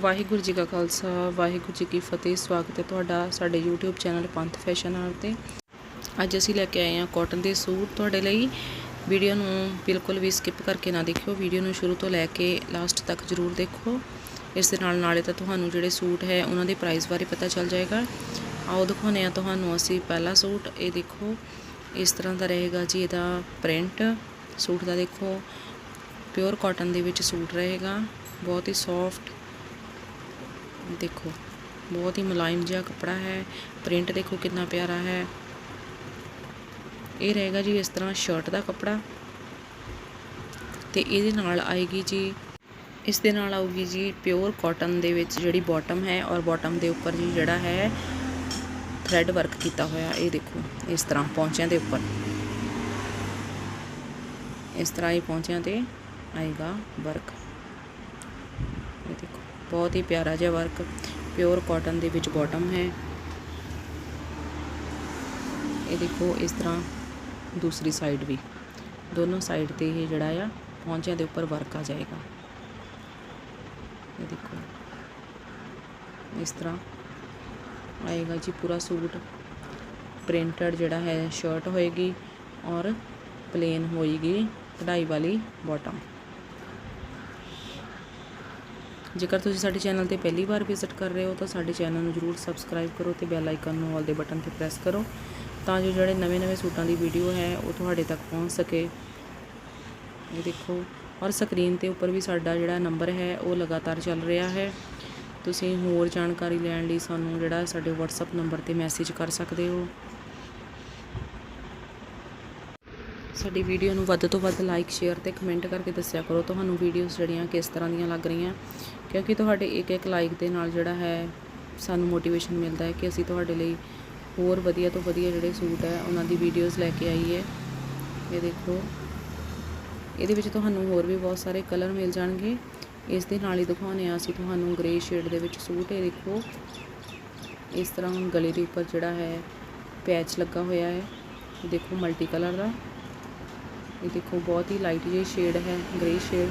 ਵਾਹਿਗੁਰੂ ਜੀ ਕਾ ਖਾਲਸਾ, ਵਾਹਿਗੁਰੂ ਜੀ ਕੀ ਫਤਿਹ। ਸਵਾਗਤ ਹੈ ਤੁਹਾਡਾ ਸਾਡੇ YouTube channel Panth fashion R ਤੇ। ਅੱਜ ਅਸੀਂ ਲੈ ਕੇ ਆਏ ਹਾਂ ਕਾਟਨ ਦੇ ਸੂਟ ਤੁਹਾਡੇ ਲਈ। ਵੀਡੀਓ ਨੂੰ ਬਿਲਕੁਲ ਵੀ ਸਕਿਪ ਕਰਕੇ ਨਾ ਦੇਖਿਓ। ਵੀਡੀਓ ਨੂੰ ਸ਼ੁਰੂ ਤੋਂ ਲੈ ਕੇ ਲਾਸਟ ਤੱਕ ਜ਼ਰੂਰ ਦੇਖੋ। ਇਸ ਦੇ ਨਾਲ ਨਾਲੇ ਤਾਂ ਤੁਹਾਨੂੰ ਜਿਹੜੇ ਸੂਟ ਹੈ, ਉਹਨਾਂ ਦੇ ਪ੍ਰਾਈਸ ਬਾਰੇ ਪਤਾ ਚੱਲ ਜਾਏਗਾ। ਆਓ ਦਿਖਾਉਂਦੇ ਆ ਤੁਹਾਨੂੰ ਅਸੀਂ ਪਹਿਲਾ ਸੂਟ। ਇਹ ਦੇਖੋ, ਇਸ ਤਰ੍ਹਾਂ ਦਾ ਰਹੇਗਾ ਜੀ ਇਹਦਾ ਪ੍ਰਿੰਟ ਸੂਟ ਦਾ ਦੇਖੋ ਪਿਓਰ ਕਾਟਨ ਦੇ ਵਿੱਚ ਸੂਟ ਰਹੇਗਾ। ਬਹੁਤ ਹੀ ਸੌਫਟ ਦੇਖੋ, ਬਹੁਤ ਹੀ ਮੁਲਾਇਮ ਜਿਹਾ ਕੱਪੜਾ ਹੈ ਪ੍ਰਿੰਟ ਦੇਖੋ ਕਿੰਨਾ ਪਿਆਰਾ ਹੈ। ਇਹ ਰਹੇਗਾ ਜੀ ਇਸ ਤਰ੍ਹਾਂ ਸ਼ਰਟ ਦਾ ਕੱਪੜਾ। ਤੇ ਇਹਦੇ ਨਾਲ ਆਏਗੀ ਜੀ, ਇਸ ਦੇ ਨਾਲ ਆਊਗੀ ਜੀ ਪਿਓਰ ਕਾਟਨ ਦੇ ਵਿੱਚ ਜਿਹੜੀ ਬਾਟਮ ਹੈ ਔਰ ਬਾਟਮ ਦੇ ਉੱਪਰ ਜੀ ਜਿਹੜਾ ਹੈ ਥ੍ਰੈਡ ਵਰਕ ਕੀਤਾ ਹੋਇਆ, ਇਹ ਦੇਖੋ, ਇਸ ਤਰ੍ਹਾਂ ਪੌਂਚਿਆਂ ਦੇ ਉੱਪਰ। ਇਸ ਤਰ੍ਹਾਂ ਹੀ ਪੌਂਚਿਆਂ ਤੇ ਆਏਗਾ ਵਰਕ ਬਹੁਤ ਹੀ ਪਿਆਰਾ ਜਿਹਾ ਵਰਕ ਪਿਓਰ ਕਾਟਨ ਦੇ ਵਿੱਚ ਬਾਟਮ ਹੈ। ਇਹ ਦੇਖੋ ਇਸ ਤਰ੍ਹਾਂ ਦੂਸਰੀ ਸਾਈਡ ਵੀ। ਦੋਨੋਂ ਸਾਈਡ ਤੇ ਇਹ ਜਿਹੜਾ ਆ, ਪੌਂਚਿਆਂ ਦੇ ਉੱਪਰ ਵਰਕ ਆ ਜਾਏਗਾ। ਇਹ ਦੇਖੋ। ਇਸ ਤਰ੍ਹਾਂ ਆਏਗਾ ਜੀ ਪੂਰਾ ਸੂਟ। ਪ੍ਰਿੰਟਡ ਜਿਹੜਾ ਹੈ ਸ਼ਰਟ ਹੋਏਗੀ ਔਰ ਪਲੇਨ ਹੋਏਗੀ ਕਢਾਈ ਵਾਲੀ ਬਾਟਮ ਜੇਕਰ ਤੁਸੀਂ ਸਾਡੇ ਚੈਨਲ ਤੇ ਪਹਿਲੀ ਵਾਰ ਵਿਜ਼ਿਟ ਕਰ ਰਹੇ ਹੋ ਤਾਂ ਸਾਡੇ ਚੈਨਲ ਨੂੰ ਜਰੂਰ ਸਬਸਕ੍ਰਾਈਬ ਕਰੋ ਤੇ ਬੈਲ ਆਈਕਨ ਨੂੰ ਆਲ ਦੇ ਬਟਨ ਤੇ ਪ੍ਰੈਸ ਕਰੋ ਤਾਂ ਜੋ ਜਿਹੜੇ ਨਵੇਂ-ਨਵੇਂ ਸੂਟਾਂ ਦੀ ਵੀਡੀਓ ਹੈ ਉਹ ਤੁਹਾਡੇ ਤੱਕ ਪਹੁੰਚ ਸਕੇ। ਇਹ ਦੇਖੋ, ਔਰ ਸਕਰੀਨ ਤੇ ਉੱਪਰ ਵੀ ਸਾਡਾ ਜਿਹੜਾ ਨੰਬਰ ਹੈ ਉਹ ਲਗਾਤਾਰ ਚੱਲ ਰਿਹਾ ਹੈ। ਤੁਸੀਂ ਹੋਰ ਜਾਣਕਾਰੀ ਲੈਣ ਲਈ ਸਾਨੂੰ ਜਿਹੜਾ ਸਾਡੇ WhatsApp ਨੰਬਰ ਤੇ ਮੈਸੇਜ ਕਰ ਸਕਦੇ ਹੋ। ਸਾਡੀ ਵੀਡੀਓ ਨੂੰ ਵੱਧ ਤੋਂ ਵੱਧ ਲਾਈਕ ਸ਼ੇਅਰ ਤੇ ਕਮੈਂਟ ਕਰਕੇ ਦੱਸਿਆ ਕਰੋ ਤੁਹਾਨੂੰ ਵੀਡੀਓਜ਼ ਜਿਹੜੀਆਂ ਕਿਸ ਤਰ੍ਹਾਂ ਦੀਆਂ ਲੱਗ ਰਹੀਆਂ। ਕਿਉਂਕਿ ਤੁਹਾਡੇ ਇੱਕ ਇੱਕ ਲਾਈਕ ਦੇ ਨਾਲ ਜਿਹੜਾ ਹੈ, ਸਾਨੂੰ ਮੋਟੀਵੇਸ਼ਨ ਮਿਲਦਾ ਹੈ ਕਿ ਅਸੀਂ ਤੁਹਾਡੇ ਲਈ ਹੋਰ ਵਧੀਆ ਤੋਂ ਵਧੀਆ ਜਿਹੜੇ ਸੂਟ ਹੈ, ਉਹਨਾਂ ਦੀ ਵੀਡੀਓਜ਼ ਲੈ ਕੇ ਆਈਏ। ਇਹ ਦੇਖੋ, ਇਹਦੇ ਵਿੱਚ ਤੁਹਾਨੂੰ ਹੋਰ ਵੀ ਬਹੁਤ ਸਾਰੇ ਕਲਰ ਮਿਲ ਜਾਣਗੇ। ਇਸ ਦੇ ਨਾਲ ਹੀ ਦਿਖਾਉਂਦੇ ਆ ਅਸੀਂ ਤੁਹਾਨੂੰ ਗ੍ਰੇ ਸ਼ੇਡ ਦੇ ਵਿੱਚ ਸੂਟ। ਇਹ ਦੇਖੋ, ਇਸ ਤਰ੍ਹਾਂ ਹੁਣ ਗਲੇ ਦੇ ਉੱਪਰ ਜਿਹੜਾ ਹੈ ਪੈਚ ਲੱਗਾ ਹੋਇਆ ਹੈ। ਦੇਖੋ ਮਲਟੀ ਕਲਰ ਦਾ। ਇਹ ਦੇਖੋ, ਬਹੁਤ ਹੀ ਲਾਈਟ ਜਿਹੀ ਸ਼ੇਡ ਹੈ ਗ੍ਰੇ ਸ਼ੇਡ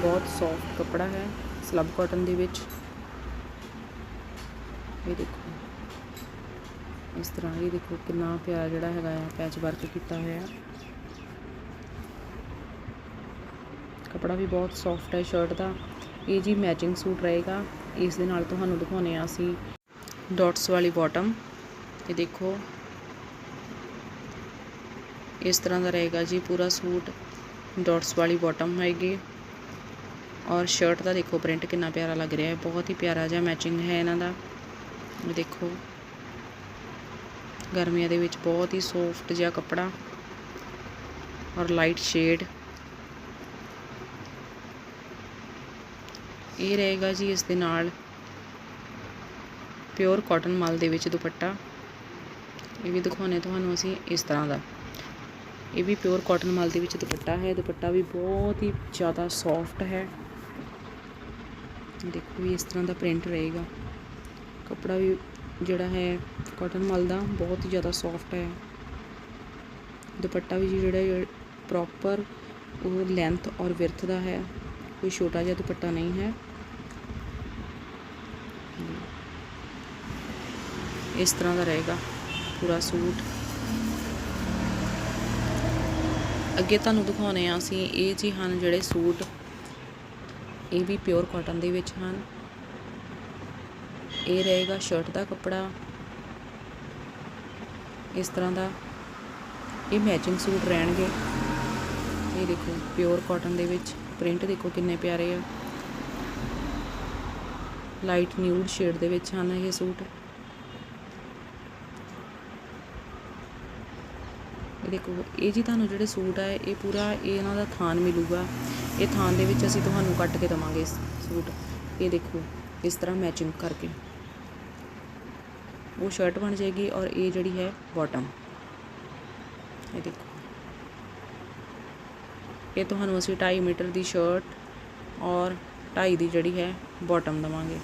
ਬਹੁਤ ਸੌਫਟ ਕੱਪੜਾ ਹੈ ਸਲਬ ਕਾਟਨ ਦੇ ਵਿੱਚ। ਇਹ ਦੇਖੋ, ਇਸ ਤਰ੍ਹਾਂ ਇਹ ਦੇਖੋ ਕਿੰਨਾ ਪਿਆਰਾ ਜਿਹੜਾ ਹੈਗਾ ਆ ਪੈਚ ਵਰਕ ਕੀਤਾ ਹੋਇਆ। ਕੱਪੜਾ ਵੀ ਬਹੁਤ ਸੌਫਟ ਹੈ ਸ਼ਰਟ ਦਾ। ਇਹ ਜੀ ਮੈਚਿੰਗ ਸੂਟ ਰਹੇਗਾ। ਇਸ ਦੇ ਨਾਲ ਤੁਹਾਨੂੰ ਦਿਖਾਉਨੇ ਆ ਅਸੀਂ ਡਾਟਸ ਵਾਲੀ ਬਾਟਮ ਇਹ ਦੇਖੋ ਇਸ ਤਰ੍ਹਾਂ ਦਾ ਰਹੇਗਾ ਜੀ, ਪੂਰਾ ਸੂਟ ਡਾਟਸ ਵਾਲੀ ਬਾਟਮ ਹੋਏਗੀ ਔਰ ਸ਼ਰਟ ਦਾ ਦੇਖੋ ਪ੍ਰਿੰਟ ਕਿੰਨਾ ਪਿਆਰਾ ਲੱਗ ਰਿਹਾ ਹੈ, ਬਹੁਤ ਹੀ ਪਿਆਰਾ ਜਿਹਾ ਮੈਚਿੰਗ ਹੈ ਇਹਨਾਂ ਦਾ। ਦੇਖੋ, ਗਰਮੀਆਂ ਦੇ ਵਿੱਚ ਬਹੁਤ ਹੀ ਸੌਫਟ ਜਿਹਾ ਕੱਪੜਾ ਔਰ ਲਾਈਟ ਸ਼ੇਡ ਇਹ ਰਹੇਗਾ ਜੀ ਇਸ ਦੇ ਨਾਲ ਪਿਓਰ ਕਾਟਨ ਮਲ ਦੇ ਵਿੱਚ ਦੁਪੱਟਾ। ਇਹ ਵੀ ਦਿਖਾਉਣੇ ਤੁਹਾਨੂੰ ਅਸੀਂ ਇਸ ਤਰ੍ਹਾਂ ਦਾ। ਇਹ ਵੀ ਪਿਓਰ ਕਾਟਨ ਮਲ ਦੇ ਵਿੱਚ ਦੁਪੱਟਾ ਹੈ, ਦੁਪੱਟਾ ਵੀ ਬਹੁਤ ਹੀ ਜ਼ਿਆਦਾ ਸੌਫਟ ਹੈ। ਦੇਖੋ ਵੀ ਇਸ ਤਰ੍ਹਾਂ ਦਾ ਪ੍ਰਿੰਟ ਰਹੇਗਾ। ਕੱਪੜਾ ਵੀ ਜਿਹੜਾ ਹੈ ਕਾਟਨ ਮਲ ਦਾ ਬਹੁਤ ਹੀ ਜ਼ਿਆਦਾ ਸੌਫਟ ਹੈ। ਦੁਪੱਟਾ ਵੀ ਜਿਹੜਾ ਪ੍ਰੋਪਰ ਉਹ ਲੈਂਥ ਔਰ ਵਿਰਥ ਦਾ ਹੈ। ਕੋਈ ਛੋਟਾ ਜਿਹਾ ਦੁਪੱਟਾ ਨਹੀਂ ਹੈ। ਇਸ ਤਰ੍ਹਾਂ ਦਾ ਰਹੇਗਾ ਪੂਰਾ ਸੂਟ। ਅੱਗੇ ਤੁਹਾਨੂੰ ਦਿਖਾਉਨੇ ਆ ਅਸੀਂ ਇਹ ਜੀ ਹਨ ਜਿਹੜੇ ਸੂਟ। ਇਹ ਵੀ ਪਿਓਰ ਕਾਟਨ ਦੇ ਵਿੱਚ ਹਨ। ਇਹ ਰਹੇਗਾ ਸ਼ਰਟ ਦਾ ਕੱਪੜਾ। ਇਸ ਤਰ੍ਹਾਂ ਦਾ ਇਹ ਮੈਚਿੰਗ ਸੂਟ ਰਹਿਣਗੇ। ਇਹ ਦੇਖੋ ਪਿਓਰ ਕਾਟਨ ਦੇ ਵਿੱਚ। ਪ੍ਰਿੰਟ ਦੇਖੋ ਕਿੰਨੇ ਪਿਆਰੇ ਆ। ਲਾਈਟ ਨਿਊਡ ਸ਼ੇਡ ਦੇ ਵਿੱਚ ਹਨ ਇਹ ਸੂਟ। ਇਹ ਦੇਖੋ, ਇਹ ਜੀ ਤੁਹਾਨੂੰ ਜਿਹੜੇ ਸੂਟ ਆ, ਇਹ ਪੂਰਾ ਇਹ ਇਹਨਾਂ ਦਾ ਥਾਨ ਮਿਲੂਗਾ। ਇਹ ਥਾਨ ਦੇ ਵਿੱਚ ਅਸੀਂ ਤੁਹਾਨੂੰ ਕੱਟ ਕੇ ਦਵਾਂਗੇ ਸੂਟ। ਇਹ ਦੇਖੋ, ਇਸ ਤਰ੍ਹਾਂ ਮੈਚਿੰਗ ਕਰਕੇ। ਉਹ ਸ਼ਰਟ ਬਣ ਜਾਏਗੀ ਔਰ ਇਹ ਜਿਹੜੀ ਹੈ ਬਾਟਮ ਇਹ ਦੇਖੋ। ਇਹ ਤੁਹਾਨੂੰ ਅਸੀਂ 2.5 ਮੀਟਰ ਦੀ ਸ਼ਰਟ ਔਰ 2.5 ਦੀ ਜਿਹੜੀ ਹੈ ਬਾਟਮ ਦਵਾਂਗੇ।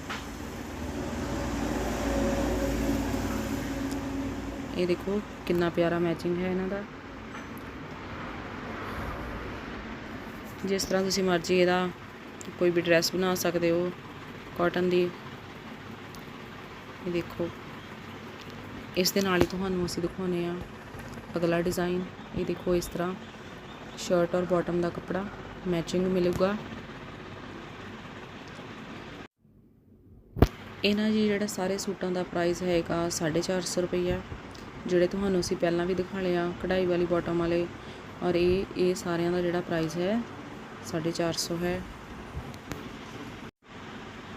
ਇਹ ਦੇਖੋ ਕਿੰਨਾ ਪਿਆਰਾ ਮੈਚਿੰਗ ਹੈ ਇਹਨਾਂ ਦਾ। ਜਿਸ ਤਰ੍ਹਾਂ ਤੁਸੀਂ ਮਰਜ਼ੀ ਇਹਦਾ ਕੋਈ ਵੀ ਡਰੈਸ ਬਣਾ ਸਕਦੇ ਹੋ ਕਾਟਨ ਦੀ। ਇਹ ਦੇਖੋ, ਇਸ ਦੇ ਨਾਲ ਹੀ ਤੁਹਾਨੂੰ ਅਸੀਂ ਦਿਖਾਉਂਦੇ ਆ ਅਗਲਾ ਡਿਜ਼ਾਈਨ ਇਹ ਦੇਖੋ ਇਸ ਤਰ੍ਹਾਂ ਸ਼ਰਟ ਔਰ ਬਾਟਮ ਦਾ ਕੱਪੜਾ ਮੈਚਿੰਗ ਮਿਲੂਗਾ। ਇਹਨਾਂ ਜੀ ਜਿਹੜਾ ਸਾਰੇ ਸੂਟਾਂ ਦਾ ਪ੍ਰਾਈਸ ਹੈਗਾ 450 ਰੁਪਈਆ। ਜਿਹੜੇ ਤੁਹਾਨੂੰ ਅਸੀਂ ਪਹਿਲਾਂ ਵੀ ਦਿਖਾਲੇ ਆ, ਕਢਾਈ ਵਾਲੀ ਬਾਟਮ ਵਾਲੇ, ਔਰ ਇਹ ਇਹ ਸਾਰਿਆਂ ਦਾ ਜਿਹੜਾ ਪ੍ਰਾਈਸ ਹੈ 450 ਹੈ।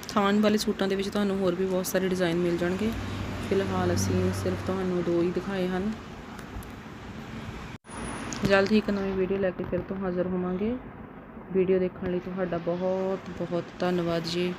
ਥਾਨ ਵਾਲੇ ਸੂਟਾਂ ਦੇ ਵਿੱਚ ਤੁਹਾਨੂੰ ਹੋਰ ਵੀ ਬਹੁਤ ਸਾਰੇ ਡਿਜ਼ਾਈਨ ਮਿਲ ਜਾਣਗੇ। ਫਿਲਹਾਲ ਅਸੀਂ ਸਿਰਫ ਤੁਹਾਨੂੰ ਦੋ ਹੀ ਦਿਖਾਏ ਹਨ। ਜਲਦ ਹੀ ਇੱਕ ਨਵੀਂ ਵੀਡੀਓ ਲੈ ਕੇ ਫਿਰ ਤੋਂ ਹਾਜ਼ਰ ਹੋਵਾਂਗੇ। ਵੀਡੀਓ ਦੇਖਣ ਲਈ ਤੁਹਾਡਾ ਬਹੁਤ ਬਹੁਤ ਧੰਨਵਾਦ ਜੀ।